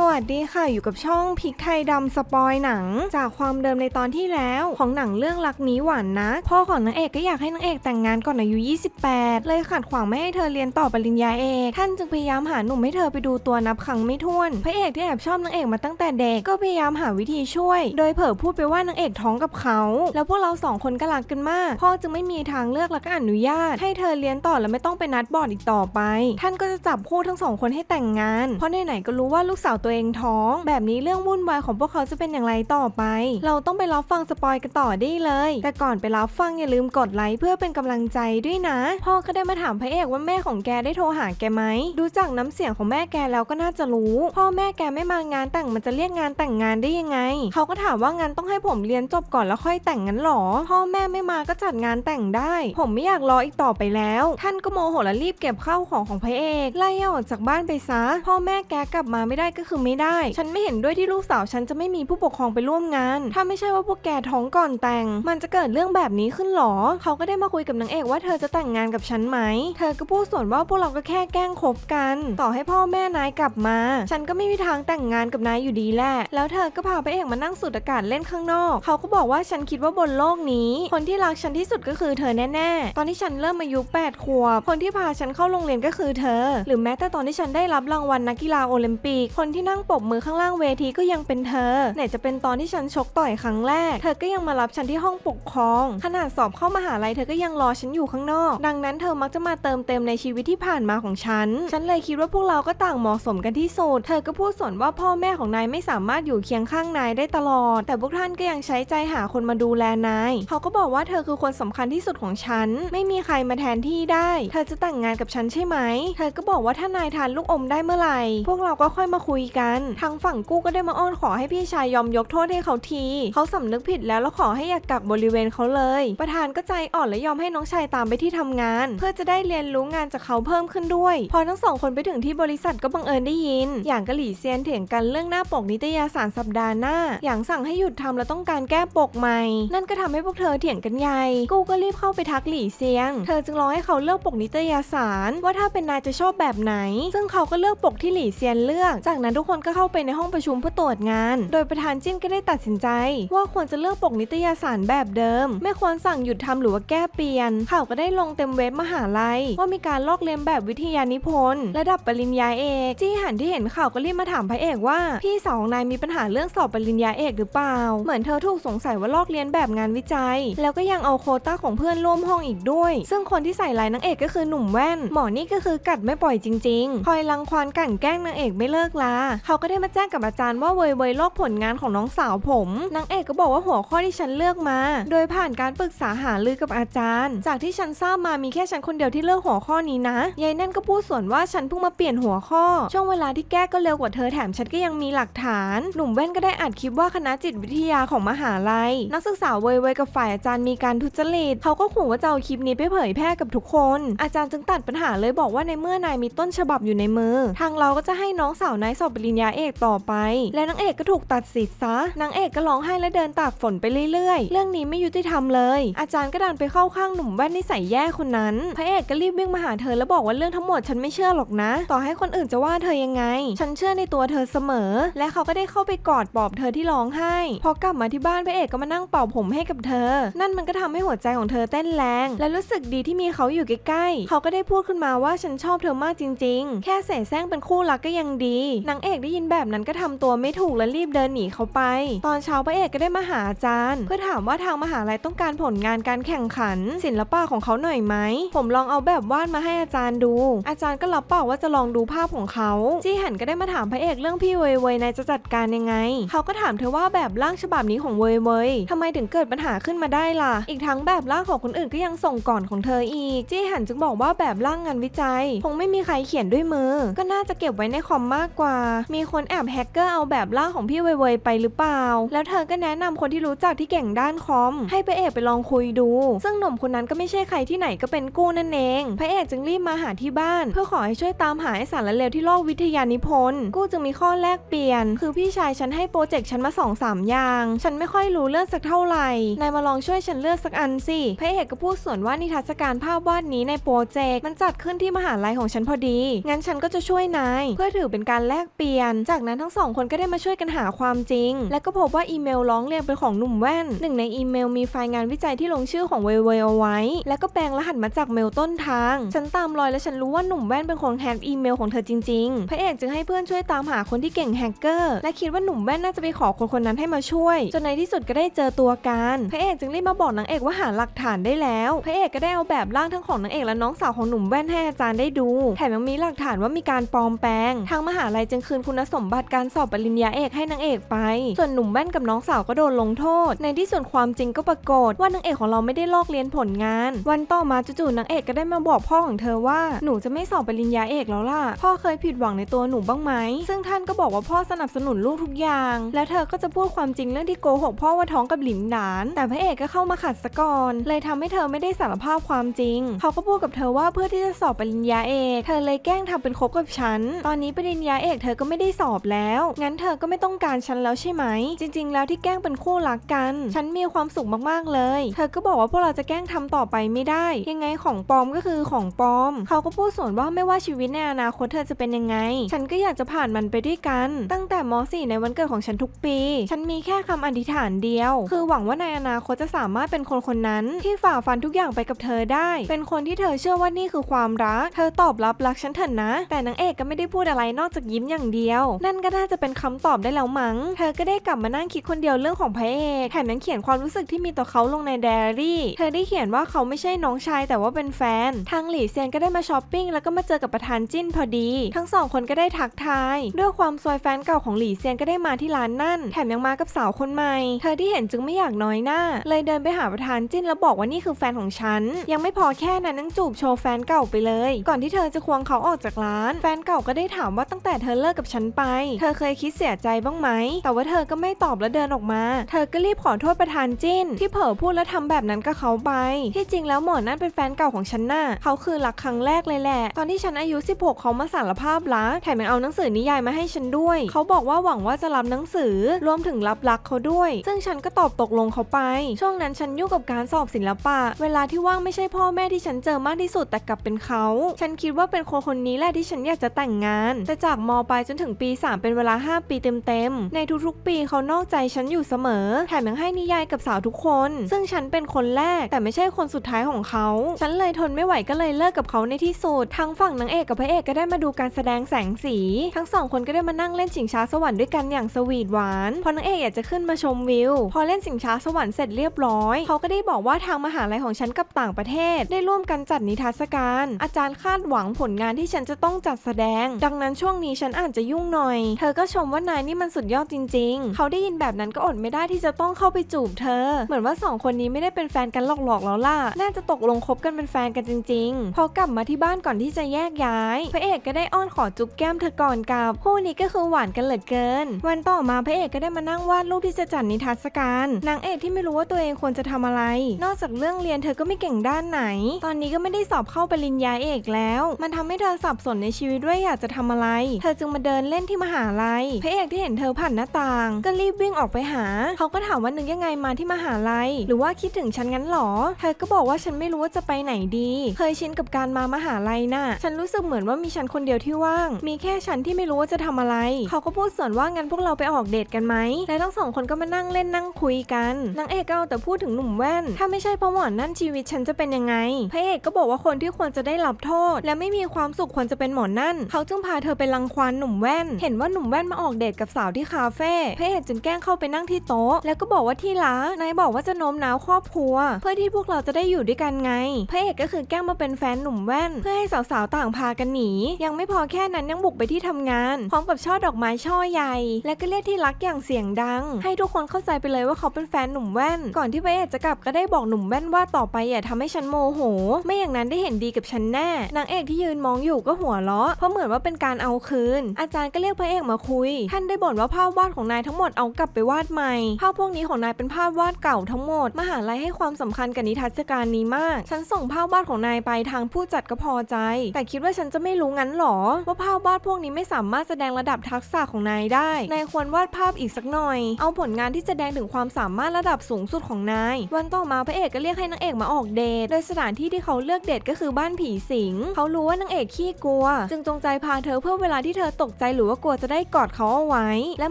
สวัสดีค่ะอยู่กับช่องพริกไทยดำสปอยหนัง จากความเดิมในตอนที่แล้วของหนังเรื่องรักนี้หวานนะพ่อของนางเอกก็อยากให้นางเอกแต่งงานก่อนอายุ 28 เลยขัดขวางไม่ให้เธอเรียนต่อปริญญาเอกท่านจึงพยายามหาหนุ่มให้เธอไปดูตัวนับครั้งไม่ถ้วน พระเอกที่แอบชอบนางเอกมาตั้งแต่เด็กก็พยายามหาวิธีช่วย โดยเผลอพูดไปว่านางเอกท้องกับเขา แล้วพวกเราสองคนก็รักกันมากพ่อจึงไม่มีทางเลือกและก็อนุญาต ให้เธอเรียนต่อและไม่ต้องไปนัดบอร์ดอีกต่อไป ท่านก็จะจับคู่ทั้งสองคนให้แต่งงานเพราะไหนๆก็รู้ว่าลูกสาวตัวัวเองท้อง แบบนี้เรื่องวุ่นวายของพวกเขาจะเป็นอย่างไรต่อไป เราต้องไปรับฟังสปอยกันต่อได้เลย แต่ก่อนไปรับฟังอย่าลืมกดไลค์เพื่อเป็นกำลังใจด้วยนะ พ่อก็ได้มาถามพระเอกว่าแม่ของแกได้โทรหาแกไหม ดูจากน้ำเสียงของแม่แกแล้วก็น่าจะรู้ พ่อแม่แกไม่มางานแต่งมันจะเรียกงานแต่งงานได้ยังไง เขาก็ถามว่างานต้องให้ผมเรียนจบก่อนแล้วค่อยแต่งงั้นหรอ พ่อแม่ไม่มาก็จัดงานแต่งได้ ผมไม่อยากรออีกต่อไปแล้ว ท่านก็โมโหและรีบเก็บข้าวของของพระเอกไล่ออกจากบ้านไปซะ พ่อแม่แกกลับมาไม่ได้ก็คือไม่ได้ ฉันไม่เห็นด้วยที่ลูกสาวฉันจะไม่มีผู้ปกครองไปร่วมงาน ถ้าไม่ใช่ว่าพวกแกท้องก่อนแต่ง มันจะเกิดเรื่องแบบนี้ขึ้นหรอ เขาก็ได้มาคุยกับนางเอกว่าเธอจะแต่งงานกับฉันไหม เธอก็พูดส่วนว่าพวกเราก็แค่แกล้งคบกัน ต่อให้พ่อแม่นายกลับมา ฉันก็ไม่มีทางแต่งงานกับนายอยู่ดีแหละ แล้วเธอก็พาพระเอกมานั่งสูดอากาศเล่นข้างนอก เขาก็บอกว่าฉันคิดว่าบนโลกนี้ คนที่รักฉันที่สุดก็คือเธอแน่ๆ ตอนที่ฉันเริ่มอายุ8ขวบ คนที่พาฉันเข้าโรงเรียนก็คือเธอ หรือแม้แต่ตอนที่ฉันได้รับรางวัลนักกีฬาโอลิมปิก คนที่ที่นั่งปบมือข้างล่างเวทีก็ยังเป็นเธอ ไหนจะเป็นตอนที่ฉันชกต่อยครั้งแรก เธอก็ยังมารับฉันที่ห้องปกครอง ขนาดสอบเข้ามหาลัยเธอก็ยังรอฉันอยู่ข้างนอก ดังนั้นเธอมักจะมาเติมเต็มในชีวิตที่ผ่านมาของฉัน ฉันเลยคิดว่าพวกเราก็ต่างเหมาะสมกันที่สุด เธอก็พูดสวนว่าพ่อแม่ของนายไม่สามารถอยู่เคียงข้างนายได้ตลอด แต่พวกท่านก็ยังใช้ใจหาคนมาดูแลนาย เขาก็บอกว่าเธอคือคนสำคัญที่สุดของฉัน ไม่มีใครมาแทนที่ได้ เธอจะแต่งงานกับฉันใช่ไหม เธอก็บอกว่าถ้านายทานลูกอมได้เมื่อไหร่ พวกเราก็ค่อยมาคุยกัน ทางฝั่งกู้ก็ได้มาอ้อนขอให้พี่ชายยอมยกโทษให้เขาที เขาสำนึกผิดแล้วแล้วขอให้อยากกักบริเวณเขาเลย ประธานก็ใจอ่อนและยอมให้น้องชายตามไปที่ทำงาน เพื่อจะได้เรียนรู้งานจากเขาเพิ่มขึ้นด้วย พอทั้งสองคนไปถึงที่บริษัทก็บังเอิญได้ยิน อย่างกะหลี่เซียนเถียงกันเรื่องหน้าปกนิตยสารสัปดาห์หน้า อย่างสั่งให้หยุดทำและต้องการแก้ปกใหม่ นั่นก็ทำให้พวกเธอเถียงกันใหญ่ กู้ก็รีบเข้าไปทักหลี่เซียง เธอจึงรอให้เขาเลือกปกนิตยสาร ว่าถ้าเป็นนายจะชอบแบบไหน ซึ่งเขาก็เลือกปกที่หลี่เซียนเลือก จากนั้นทุกคนก็เข้าไปในห้องประชุมเพื่อตรวจงาน โดยประธานจิ้นก็ได้ตัดสินใจ ว่าควรจะเลือกปกนิตยสารแบบเดิม ไม่ควรสั่งหยุดทำหรือว่าแก้เปลี่ยน ข่าวก็ได้ลงเต็มเว็บมหาลัย ว่ามีการลอกเลียนแบบวิทยานิพนธ์ระดับปริญญาเอกจี้หันที่เห็นข่าวก็รีบมาถามพระเอกว่า พี่สาวของนายมีปัญหาเรื่องสอบปริญญาเอกหรือเปล่า เหมือนเธอถูกสงสัยว่าลอกเลียนแบบงานวิจัย แล้วก็ยังเอาโคต้าของเพื่อนร่วมห้องอีกด้วย ซึ่งคนที่ใส่ลายนางเอกก็คือหนุ่มแว่น หมอนี่ก็คือกัดไม่ปล่อยจริง ๆ คอยรังควานกั่นแกล้งนางเอกไม่เลิกลาเขาก็ได้มาแจ้งกับอาจารย์ว่าเวยเวยลอกผลงานของน้องสาวผมนางเอกก็บอกว่าหัวข้อที่ฉันเลือกมา โดยผ่านการปรึกษาหารือกับอาจารย์ จากที่ฉันทราบมามีแค่ฉันคนเดียวที่เลือกหัวข้อนี้นะยายนั่นก็พูดส่วนว่าฉันเพิ่งมาเปลี่ยนหัวข้อ ช่วงเวลาที่แก้ก็เร็วกว่าเธอแถมฉันก็ยังมีหลักฐาน หนุ่มแว่นก็ได้อัดคลิปว่าคณะจิตวิทยาของมหาลัย นักศึกษาเวยเวยกับฝ่ายอาจารย์มีการทุจริตเขาก็ขู่ว่าจะเอาคลิปนี้ไปเผยแพร่กับทุกคน อาจารย์จึงตัดปัญหาเลยบอกว่าในเมื่อนายมีต้นฉบับอยู่ในมือ ทางเราก็จะให้น้องสาวนายสอบริญญาเอกต่อไป และนางเอกก็ถูกตัดสิทธิ์ซะนางเอกก็ร้องไห้และเดินตากฝนไปเรื่อยๆ เรื่องนี้ไม่ยุติธรรมเลย อาจารย์ก็ดันไปเข้าข้างหนุ่มแว่นนิสัยแย่คนนั้นพระเอกก็รีบวิ่งมาหาเธอแล้วบอกว่าเรื่องทั้งหมดฉันไม่เชื่อหรอกนะ ต่อให้คนอื่นจะว่าเธอยังไง ฉันเชื่อในตัวเธอเสมอ และเขาก็ได้เข้าไปกอดปลอบเธอที่ร้องไห้ พอกลับมาที่บ้านพระเอกก็มานั่งเป่าผมให้กับเธอ นั่นมันก็ทำให้หัวใจของเธอเต้นแรง และรู้สึกดีที่มีเขาอยู่ใกล้ๆ เขาก็ได้พูดขึ้นมาว่าฉันชอบเธอมากจริง ๆ แค่เสแสร้งเป็นคู่รักก็ยังดีนางเเอกได้ยินแบบนั้นก็ทำตัวไม่ถูกและรีบเดินหนีเขาไป ตอนเช้าพระเอกก็ได้มาหาอาจารย์ เพื่อถามว่าทางมหาลัยต้องการผลงานการแข่งขัน ศิลปะของเขาหน่อยไหม ผมลองเอาแบบวาดมาให้อาจารย์ดู อาจารย์ก็รับปากว่าจะลองดูภาพของเขา จี้หันก็ได้มาถามพระเอกเรื่องพี่เวยเวยนายจะจัดการยังไง เขาก็ถามเธอว่าแบบร่างฉบับนี้ของเวยเวยทำไมถึงเกิดปัญหาขึ้นมาได้ล่ะ อีกทั้งแบบร่างของคนอื่นก็ยังส่งก่อนของเธออีก จี้หันจึงบอกว่าแบบร่างงานวิจัย คงไม่มีใครเขียนด้วยมือ ก็น่าจะเก็บไว้ในคอมมากกว่ามีคนแอบแฮกเกอร์เอาแบบร่าของพี่เวยเวยไปหรือเปล่า แล้วเธอก็แนะนำคนที่รู้จักที่เก่งด้านคอม ให้พระเอกไปลองคุยดู ซึ่งหนุ่มคนนั้นก็ไม่ใช่ใครที่ไหนก็เป็นกู้นั่นเอง พระเอกจึงรีบมาหาที่บ้าน เพื่อขอให้ช่วยตามหาไอสารละเลวที่โลกวิทยานิพนธ์ กู้จึงมีข้อแลกเปลี่ยน คือพี่ชายฉันให้โปรเจกต์ฉันมาสองสามอย่าง ฉันไม่ค่อยรู้เรื่องสักเท่าไหร่ นายมาลองช่วยฉันเลือกสักอันสิ พระเอกก็พูดส่วนว่านิทรรศการภาพวาดนี้ในโปรเจกต์มันจัดขึ้นที่มหาลัยของฉันพอดี งั้นฉันก็จะช่วยนายเพื่อถือเป็นการแลกเปลี่ยนรียน จากนั้นทั้งสองคนก็ได้มาช่วยกันหาความจริง และก็พบว่าอีเมลร้องเรียนเป็นของหนุ่มแว่น หนึ่งในอีเมลมีไฟล์งานวิจัยที่ลงชื่อของเวเวเอาไว้ และก็แปลงรหัสมาจากเมลต้นทาง ฉันตามรอยและฉันรู้ว่าหนุ่มแว่นเป็นคนแฮกอีเมลของเธอจริง ๆ พระเอกจึงให้เพื่อนช่วยตามหาคนที่เก่งแฮกเกอร์ และคิดว่าหนุ่มแว่นน่าจะไปขอคนคนนั้นให้มาช่วย จนในที่สุดก็ได้เจอตัวกัน พระเอกจึงรีบมาบอกนางเอกว่าหาหลักฐานได้แล้ว พระเอกก็ได้เอาแบบร่างทั้งของนางเอกและน้องสาวของหนุ่มแว่นให้อาจารย์ได้ดู แถมยังมีหลักฐานว่ามีการปลอมแปลง ทางมหาลัยจึงคืนคุณสมบัติการสอบปริญญาเอกให้นางเอกไป ส่วนหนุ่มแว่นกับน้องสาวก็โดนลงโทษ ในที่สุดความจริงก็ปรากฏว่านางเอกของเราไม่ได้ลอกเรียนผลงาน วันต่อมาจู่ๆนางเอกก็ได้มาบอกพ่อของเธอว่าหนูจะไม่สอบปริญญาเอกแล้วล่ะ พ่อเคยผิดหวังในตัวหนูบ้างไหม ซึ่งท่านก็บอกว่าพ่อสนับสนุนลูกทุกอย่าง และเธอก็จะพูดความจริงเรื่องที่โกหกพ่อว่าท้องกับหลิมหนาน แต่พระเอกก็เข้ามาขัดสะก่อน เลยทำให้เธอไม่ได้สารภาพความจริง เขาก็พูดกับเธอว่าเพื่อที่จะสอบปริญญาเอก เธอเลยแกล้งทำเป็นคบกับฉัน ตอนนี้ปริญญาเอกเธอก็ไม่ได้สอบแล้ว งั้นเธอก็ไม่ต้องการฉันแล้วใช่ไหม จริง ๆ แล้วที่แกล้งเป็นคู่รักกัน ฉันมีความสุขมากๆเลย เธอก็บอกว่าพวกเราจะแกล้งทำต่อไปไม่ได้ ยังไงของปลอมก็คือของปลอม เขาก็พูดส่วนว่าไม่ว่าชีวิตในอนาคตเธอจะเป็นยังไง ฉันก็อยากจะผ่านมันไปด้วยกัน ตั้งแต่ม .4 ในวันเกิดของฉันทุกปี ฉันมีแค่คำอธิษฐานเดียว คือหวังว่าในอนาคตจะสามารถเป็นคนคนนั้น ที่ฝ่าฟันทุกอย่างไปกับเธอได้ เป็นคนที่เธอเชื่อว่านี่คือความรัก เธอตอบรับรักฉันเถอะนะ แต่นางเอกก็ไม่ได้พูดอะไรนอกจากยิ้มอย่างเดียว นั่นก็น่าจะเป็นคำตอบได้แล้วมั้ง เธอก็ได้กลับมานั่งคิดคนเดียวเรื่องของพระเอกแถมยังเขียนความรู้สึกที่มีต่อเขาลงในไดอารี่ เธอได้เขียนว่าเขาไม่ใช่น้องชายแต่ว่าเป็นแฟน ทางหลี่เซียนก็ได้มาช้อปปิ้งแล้วก็มาเจอกับประธานจิ้นพอดี ทั้งสองคนก็ได้ทักทายด้วยความซวยแฟนเก่าของหลี่เซียนก็ได้มาที่ร้านนั่น แถมยังมากับสาวคนใหม่ เธอที่เห็นจึงไม่อยากน้อยหน้า เลยเดินไปหาประธานจิ้นแล้วบอกว่านี่คือแฟนของฉัน ยังไม่พอแค่นั้นยังจูบโชว์แฟนเก่าไปเลย ก่อนที่เธอจะควงเขาออกจากร้าน แฟนเก่าก็ได้ถามว่าตั้งแต่เธอเลิกกับฉันไป เธอเคยคิดเสียใจบ้างไหม แต่ว่าเธอก็ไม่ตอบและเดินออกมา เธอก็รีบขอโทษประธานจิ้น ที่เผลอพูดและทำแบบนั้นกับเขาไป ที่จริงแล้วหมอนั่นเป็นแฟนเก่าของฉันน่ะ เขาคือรักครั้งแรกเลยแหละ ตอนที่ฉันอายุ 16 เขามาสารภาพรักแถมยังเอาหนังสือนิยายมาให้ฉันด้วย เขาบอกว่าหวังว่าจะรับหนังสือ รวมถึงรับรักเขาด้วย ซึ่งฉันก็ตอบตกลงเขาไป ช่วงนั้นฉันยุ่งกับการสอบศิลปะ เวลาที่ว่างไม่ใช่พ่อแม่ที่ฉันเจอมากที่สุดแต่กลับเป็นเขา ฉันคิดว่าเป็นคนคนนี้แหละที่ฉันอยากจะแต่งงาน แต่จากมปลายจนถึงปี 3 เป็นเวลา 5 ปีเต็มๆ ในทุกๆ ปีเขานอกใจฉันอยู่เสมอ แถมยังให้นิยายกับสาวทุกคน ซึ่งฉันเป็นคนแรก แต่ไม่ใช่คนสุดท้ายของเขา ฉันเลยทนไม่ไหวก็เลยเลิกกับเขาในที่สุด ทั้งฝั่งนางเอกกับพระเอกก็ได้มาดูการแสดงแสงสี ทั้งสองคนก็ได้มานั่งเล่นชิงช้าสวรรค์ด้วยกันอย่างสวีทหวานพราะนางเอกอยากจะขึ้นมาชมวิว พอเล่นชิงช้าสวรรค์เสร็จเรียบร้อย เขาก็ได้บอกว่าทางมหาลัยของฉันกับต่างประเทศ ได้ร่วมกันจัดนิทรรศการ อาจารย์คาดหวังผลงานที่ฉันจะต้องจัดแสดง ดังนั้นช่วงนี้ฉันอาจจะยุ่งหน่อย เธอก็ชมว่านายนี่มันสุดยอดจริง ๆ เขาได้ยินแบบนั้นก็อดไม่ได้ที่จะต้องเข้าไปจูบเธอ เหมือนว่าสองคนนี้ไม่ได้เป็นแฟนกันหลอกๆแล้วล่ะ น่าจะตกลงคบกันเป็นแฟนกันจริง ๆ พอกลับมาที่บ้านก่อนที่จะแยกย้าย พระเอกก็ได้อ้อนขอจุ๊บแก้มเธอก่อนกลับ คู่นี้ก็คือหวานกันเหลือเกิน วันต่อมาพระเอกก็ได้มานั่งวาดรูปที่จะจัดนิทรรศการ นางเอกที่ไม่รู้ว่าตัวเองควรจะทำอะไร นอกจากเรื่องเรียนเธอก็ไม่เก่งด้านไหน ตอนนี้ก็ไม่ได้สอบเข้าปริญญาเอกแล้ว มันทำให้เธอสับสนในชีวิตด้วยอยากจะทำอะไร เธอจึงมาเเดินเล่นที่มหาลัย พระเอกที่เห็นเธอผ่านหน้าต่าง ก็รีบวิ่งออกไปหา เขาก็ถามว่านึกยังไงมาที่มหาลัย หรือว่าคิดถึงฉันงั้นหรอ เธอก็บอกว่าฉันไม่รู้ว่าจะไปไหนดี เคยชินกับการมามหาลัยน่ะ ฉันรู้สึกเหมือนว่ามีฉันคนเดียวที่ว่าง มีแค่ฉันที่ไม่รู้ว่าจะทำอะไร เขาก็พูดส่วนว่างั้นพวกเราไปออกเดทกันไหม และทั้งสองคนก็มานั่งเล่นนั่งคุยกัน นางเอกก็เอาแต่พูดถึงหนุ่มแว่น ถ้าไม่ใช่เพราะหมอนนั่นชีวิตฉันจะเป็นยังไง พระเอกก็บอกว่าคนที่ควรจะได้รับโทษ และไม่มีความสุขควรจะเป็นหมอนนั่น เขาจึงพาเธอไปรังควานหนุ่มแว่น เห็นว่าหนุ่มแว่นมาออกเดทกับสาวที่คาเฟ่พระเอกจึงแกล้งเข้าไปนั่งที่โต๊ะ แล้วก็บอกว่าที่รักนายบอกว่าจะโน้มน้าวครอบครัว เพื่อที่พวกเราจะได้อยู่ด้วยกันไงพระเอกก็คือแกล้งมาเป็นแฟนหนุ่มแว่น เพื่อให้สาวๆต่างพากันหนี ยังไม่พอแค่นั้นยังบุกไปที่ทำงาน พร้อมกับช่อดอกไม้ช่อใหญ่ และก็เรียกที่รักอย่างเสียงดัง ให้ทุกคนเข้าใจไปเลยว่าเขาเป็นแฟนหนุ่มแว่น ก่อนที่พระเอกจะกลับก็ได้บอกหนุ่มแว่นว่าต่อไปอย่าทำให้ฉันโมโห ไม่อย่างนั้นได้เห็นดีกับฉันแน่นางเอกที่ยืนมองอยู่ก็หัวเราะเพราะเหมือนว่าเป็นการเอาคืนอาจารย์ก็เรียกพระเอกมาคุย ท่านได้บ่นว่าภาพวาดของนายทั้งหมดเอากลับไปวาดใหม่ ภาพพวกนี้ของนายเป็นภาพวาดเก่าทั้งหมด มหาลัยให้ความสำคัญกับนิทรรศการนี้มาก ฉันส่งภาพวาดของนายไปทางผู้จัดก็พอใจ แต่คิดว่าฉันจะไม่รู้งั้นหรอ ว่าภาพวาดพวกนี้ไม่สามารถแสดงระดับทักษะของนายได้ นายควรวาดภาพอีกสักหน่อย เอาผลงานที่แสดงถึงความสามารถระดับสูงสุดของนาย วันต่อมาพระเอกก็เรียกให้นางเอกมาออกเดท โดยสถานที่ที่เขาเลือกเดทก็คือบ้านผีสิง เขารู้ว่านางเอกขี้กลัว จึงจงใจพาเธอเพื่อเวลาที่เธอตกกใจหรือว่ากลัวจะได้กอดเขาเอาไว้ และ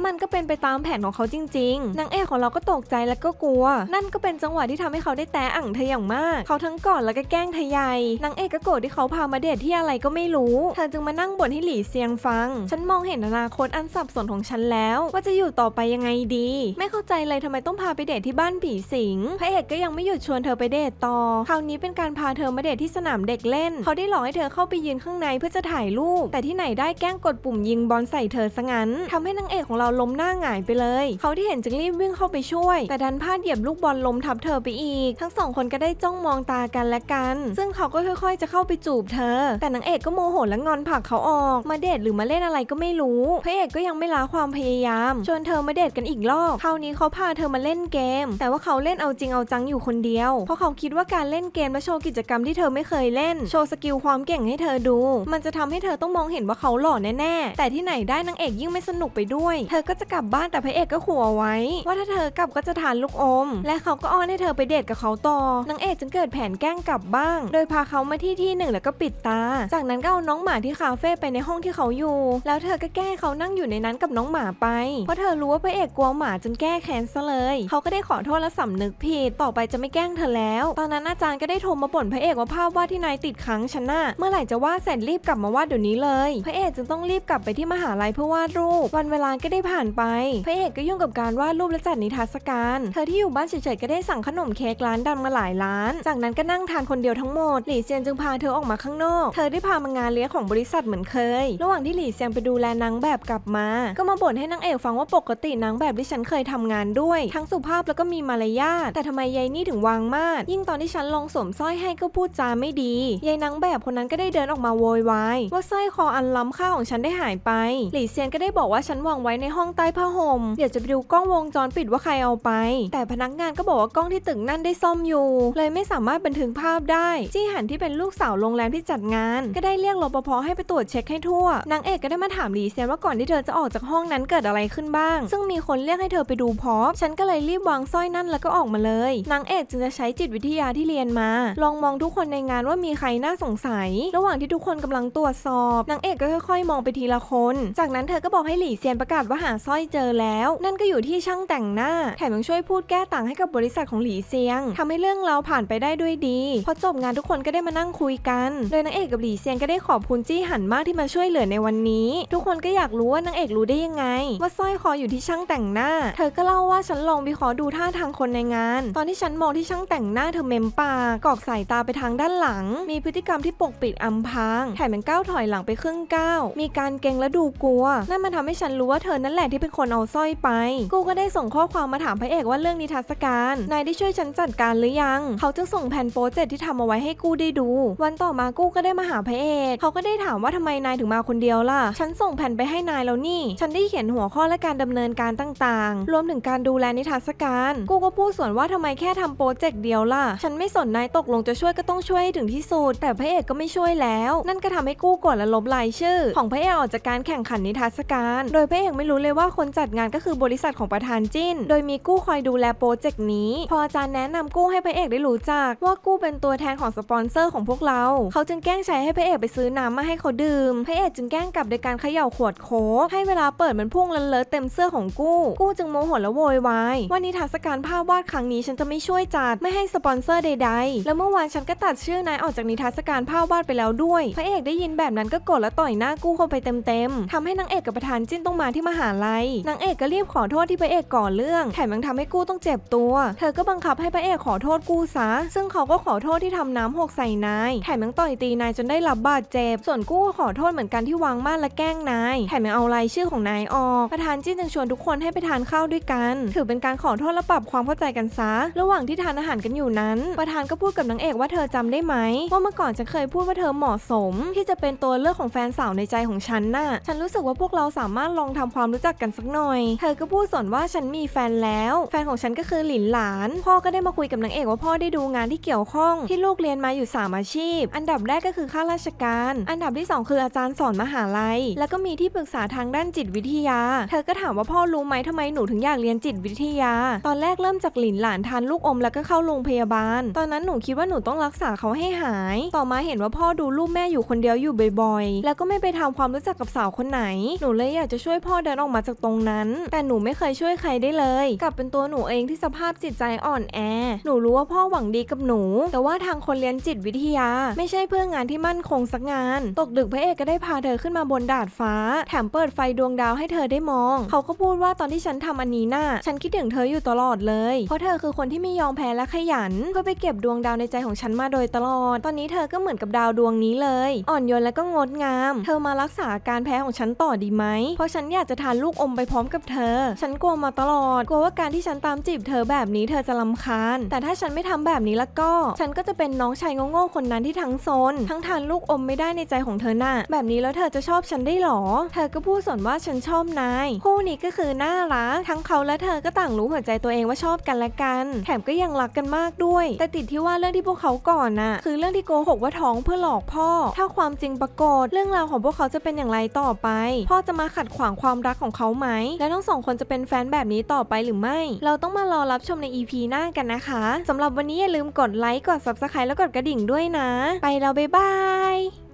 มันก็เป็นไปตามแผนของเขาจริง ๆ นางเอกของเราก็ตกใจและก็กลัว นั่นก็เป็นจังหวะที่ทำให้เขาได้แตะอ่างเธออย่างมาก เขาทั้งกอดแล้วก็แกล้งเธอใหญ่นางเอกก็โกรธที่เขาพามาเดทที่อะไรก็ไม่รู้ เธอจึงมานั่งบ่นให้หลี่เซียงฟัง ฉันมองเห็นอนาคตอันสับสนของฉันแล้ว ว่าจะอยู่ต่อไปยังไงดี ไม่เข้าใจเลยทำไมต้องพาไปเดทที่บ้านผีสิง พระเอกก็ยังไม่หยุดชวนเธอไปเดทต่อ คราวนี้เป็นการพาเธอมาเดทที่สนามเด็กเล่น เขาได้หลอกให้เธอเข้าไปยืนข้างในเพื่อจะถ่ายรูป แต่ที่ไหนได้แกล้งกดปุ่มยิงบอลใส่เธอซะงั้นทำให้นางเอกของเราล้มหน้าหงายไปเลย เขาที่เห็นจึงรีบวิ่งเข้าไปช่วย แต่ดันพลาดเหยียบลูกบอลล้มทับเธอไปอีก ทั้งสองคนก็ได้จ้องมองตากันและกัน ซึ่งเขาก็ค่อยๆ จะเข้าไปจูบเธอ แต่นางเอกก็โมโหและงอนผลักเขาออก มาเดทหรือมาเล่นอะไรก็ไม่รู้ พระเอกก็ยังไม่ละความพยายาม ชวนเธอมาเดทกันอีกรอบ คราวนี้เขาพาเธอมาเล่นเกม แต่ว่าเขาเล่นเอาจริงเอาจังอยู่คนเดียว เพราะเขาคิดว่าการเล่นเกมและโชว์กิจกรรมที่เธอไม่เคยเล่น โชว์สกิลความเก่งให้เธอดู มันจะทำให้เธอต้องมองเห็นว่าเขาหล่อแน่ๆแต่ที่ไหนได้นางเอกยิ่งไม่สนุกไปด้วย เธอก็จะกลับบ้านแต่พระเอกก็ขู่เอาไว้ ว่าถ้าเธอกลับก็จะทานลูกอม และเขาก็อ้อนให้เธอไปเดทกับเขาต่อนางเอกจึงเกิดแผนแกล้งกลับบ้าง โดยพาเขามาที่ที่หนึ่งแล้วก็ปิดตา จากนั้นก็เอาน้องหมาที่คาเฟ่ไปในห้องที่เขาอยู่ แล้วเธอก็แกล้งเขานั่งอยู่ในนั้นกับน้องหมาไป เพราะเธอรู้ว่าพระเอกกลัวหมาจนแก้แค้นซะเลย เขาก็ได้ขอโทษและสำนึกผิด ต่อไปจะไม่แกล้งเธอแล้ว ตอนนั้นอาจารย์ก็ได้โทรมาบ่นพระเอกว่าภาพวาดที่นายติดค้างฉันน่ะ เมื่อไหร่จะวาดเสร็จรีบกลับมาวาดเดี๋ยวนี้เลย พระเอกจึงต้องรีบกลับไปที่มหาลัยเพื่อวาดรูป วันเวลาก็ได้ผ่านไปพระเอกก็ยุ่งกับการวาดรูปและจัดนิทรรศการเธอที่อยู่บ้านเฉยๆก็ได้สั่งขนมเค้กร้านดังมาหลายร้าน จากนั้นก็นั่งทานคนเดียวทั้งหมดหลี่เซียนจึงพาเธอออกมาข้างนอก เธอได้พามางานเลี้ยงของบริษัทเหมือนเคย ระหว่างที่หลี่เซียนไปดูแลนางแบบกลับมา ก็มาบ่นให้นางเอกฟังว่าปกตินางแบบที่ฉันเคยทำงานด้วย ทั้งสุภาพแล้วก็มีมารยาทแต่ทำไมยายนี่ถึงวางมาดยิ่งตอนที่ฉันลองสวมสร้อยให้ก็พูดจาไม่ดียายนางแบบคนนั้นก็ได้เดินออกมาโวยวายว่าสร้อยคออันล้ำค่าของฉันได้หายไป หลี่เซียนก็ได้บอกว่าฉันวางไว้ในห้องใต้ผ้าห่ม เดี๋ยวจะไปดูกล้องวงจรปิดว่าใครเอาไป แต่พนักงานก็บอกว่ากล้องที่ตึกนั่นได้ซ่อมอยู่ เลยไม่สามารถบันทึกภาพได้ จี้หันที่เป็นลูกสาวโรงแรมที่จัดงาน ก็ได้เรียกรปภให้ไปตรวจเช็คให้ทั่วนางเอกก็ได้มาถามหลี่เซียนว่าก่อนที่เธอจะออกจากห้องนั้นเกิดอะไรขึ้นบ้าง ซึ่งมีคนเรียกให้เธอไปดูพรอพฉันก็เลยรีบวางสร้อยนั่นแล้วก็ออกมาเลย นางเอกจึงจะใช้จิตวิทยาที่เรียนมา ลองมองทุกคนในงานว่ามีใครน่าสงสัย ระหว่างที่ทุกคนกำลังตรวจสอบ นางเอกก็ค่อยๆมองไปทีละคน จากนั้นเธอก็บอกให้หลี่เซียนประกาศว่าหาสร้อยเจอแล้ว นั่นก็อยู่ที่ช่างแต่งหน้า แถมยังช่วยพูดแก้ต่างให้กับบริษัทของหลี่เซียงทำให้เรื่องเราผ่านไปได้ด้วยดี พอจบงานทุกคนก็ได้มานั่งคุยกัน โดยนางเอกกับหลี่เซียงก็ได้ขอบคุณจี้หันมากที่มาช่วยเหลือในวันนี้ ทุกคนก็อยากรู้ว่านางเอกรู้ได้ยังไง ว่าสร้อยคออยู่ที่ช่างแต่งหน้า เธอก็เล่าว่าฉันลองวิเคราะห์ดูท่าทางคนในงาน ตอนที่ฉันมองที่ช่างแต่งหน้าเธอเมมปากกอกสายตาไปทางด้านหลัง มีพฤติกรรมที่ปกปิดอำพราง แถมยังก้าวถอยหลังไปครึ่งก้าว มีการเกงและดูกลัว นั่นมันทำให้ฉันรู้ว่าเธอนั่นแหละที่เป็นคนเอาสร้อยไป กูก็ได้ส่งข้อความมาถามพระเอกว่าเรื่องนิทรรศการ นายได้ช่วยฉันจัดการหรือยัง เขาจึงส่งแผ่นโปรเจกต์ที่ทำเอาไว้ให้กูได้ดู วันต่อมากูก็ได้มาหาพระเอก เขาก็ได้ถามว่าทำไมนายถึงมาคนเดียวล่ะ ฉันส่งแผ่นไปให้นายแล้วนี่ ฉันได้เขียนหัวข้อและการดำเนินการต่างๆ รวมถึงการดูแลนิทรรศการ กูก็พูดส่วนว่าทำไมแค่ทำโปรเจกต์เดียวล่ะ ฉันไม่สนนายตกลงจะช่วยก็ต้องช่วยให้ถึงที่สุด แต่พระเอกก็ไม่ช่วยแล้ว นั่นก็ทำให้กูกดและลบรายชื่อ ของพระเอกออกจากการแข่งขันนิทรรศการ โดยพระเอกไม่รู้เลยว่าคนจัดงานก็คือบริษัทของประธานจิ้น โดยมีกู้คอยดูแลโปรเจกต์นี้ พออาจารย์แนะนำกู้ให้พระเอกได้รู้จัก ว่ากู้เป็นตัวแทนของสปอนเซอร์ของพวกเรา เขาจึงแกล้งใช้ให้พระเอกไปซื้อน้ำมาให้เขาดื่ม พระเอกจึงแกล้งกลับโดยการเขย่าขวดโค้กให้เวลาเปิดมันพุ่งเลอะเลอะเต็มเสื้อของกู้ กู้จึงโมโหและโวยวายว่านิทรรศการภาพวาดครั้งนี้ฉันจะไม่ช่วยจัดไม่ให้สปอนเซอร์ใดๆ แล้วเมื่อวานฉันก็ตัดชื่อนายออกจากนิทรรศการภาพวาดไปแล้วด้วย พระเอกได้ยินแบบนั้นก็โกรธและต่อยหน้ากู้เข้าไปเต็มๆทำให้นางเอกกับประธานจิ้นต้องมาที่มหาลัยนางเอกก็รีบขอโทษที่พระเอกก่อเรื่อง แถมยังทำให้กู้ต้องเจ็บตัว เธอก็บังคับให้พระเอกขอโทษกู้ซะ ซึ่งเขาก็ขอโทษที่ทำน้ำหกใส่นาย แถมยังต่อยตีนายจนได้รับบาดเจ็บ ส่วนกู้ก็ขอโทษเหมือนกันที่วางม่านและแกล้งนาย แถมยังเอารายชื่อของนายออก ประธานจิ้นจึงชวนทุกคนให้ไปทานข้าวด้วยกัน ถือเป็นการขอโทษและปรับความเข้าใจกันซะ ระหว่างที่ทานอาหารกันอยู่นั้น ประธานก็พูดกับนางเอกว่าเธอจำได้ไหมว่าเมื่อก่อนฉันเคยพูดว่าเธอเหมาะสม ที่จะเป็นตัวเลือกของแฟนสาวในใจของฉันนะฉันรู้สึกว่าพวกเราสามารถลองทำความรู้จักกันสักหน่อย เธอก็พูดสนว่าฉันมีแฟนแล้ว แฟนของฉันก็คือหลินหลาน พ่อก็ได้มาคุยกับนางเอกว่าพ่อได้ดูงานที่เกี่ยวข้อง ที่ลูกเรียนมาอยู่สามอาชีพ อันดับแรกก็คือข้าราชการ อันดับที่สองคืออาจารย์สอนมหาลัย แล้วก็มีที่ปรึกษาทางด้านจิตวิทยา เธอก็ถามว่าพ่อรู้ไหมทำไมหนูถึงอยากเรียนจิตวิทยา ตอนแรกเริ่มจากหลินหลานทานลูกอมแล้วก็เข้าโรงพยาบาล ตอนนั้นหนูคิดว่าหนูต้องรักษาเขาให้หาย ต่อมาเห็นว่าพ่อดูลูกแม่อยู่คนเดียวอยู่บ่อยๆ แล้วก็ไม่ไปทำความรู้จักกับกับสาวคนไหน หนูเลยอยากจะช่วยพ่อเดินออกมาจากตรงนั้น แต่หนูไม่เคยช่วยใครได้เลย กลับเป็นตัวหนูเองที่สภาพจิตใจอ่อนแอ หนูรู้ว่าพ่อหวังดีกับหนู แต่ว่าทางคนเรียนจิตวิทยา ไม่ใช่เพื่องานที่มั่นคงสักงาน ตกดึกพระเอกก็ได้พาเธอขึ้นมาบนดาดฟ้า แถมเปิดไฟดวงดาวให้เธอได้มอง เขาก็พูดว่าตอนที่ฉันทำอันนี้น่ะฉันคิดถึงเธออยู่ตลอดเลย เพราะเธอคือคนที่ไม่ยอมแพ้และขยัน เพื่อไปเก็บดวงดาวในใจของฉันมาโดยตลอด ตอนนี้เธอก็เหมือนกับดาวดวงนี้เลย อ่อนโยนและก็งดงาม เธอมารักษาอารการแพ้ของฉันต่อดีไหม เพราะฉันอยากจะทานลูกอมไปพร้อมกับเธอ ฉันกลัวมาตลอด กลัวว่าการที่ฉันตามจีบเธอแบบนี้เธอจะลำคาญ แต่ถ้าฉันไม่ทำแบบนี้แล้วก็ ฉันก็จะเป็นน้องชายโง่ๆคนนั้นที่ทั้งซน ทั้งทานลูกอมไม่ได้ในใจของเธอหน่ะแบบนี้แล้วเธอจะชอบฉันได้หรอ เธอก็พูดสนว่าฉันชอบนาย คู่นี้ก็คือน่ารัก ทั้งเขาและเธอก็ต่างรู้หัวใจตัวเองว่าชอบกันและกัน แถมก็ยังรักกันมากด้วย แต่ติดที่ว่าเรื่องที่พวกเขาก่อนน่ะ คือเรื่องที่โกหกว่าท้องเพื่อหลอกพ่อ ถ้าความจริงปรากฏ เรื่องราวของพวกเขาจะเป็นอย่างไรต่อไปพ่อจะมาขัดขวางความรักของเขาไหม และทั้งสองคนจะเป็นแฟนแบบนี้ต่อไปหรือไม่ เราต้องมารอรับชมใน EP หน้ากันนะคะสำหรับวันนี้อย่าลืมกดไลค์กด Subscribe แล้วกดกระดิ่งด้วยนะ ไปแล้วบ๊ายบาย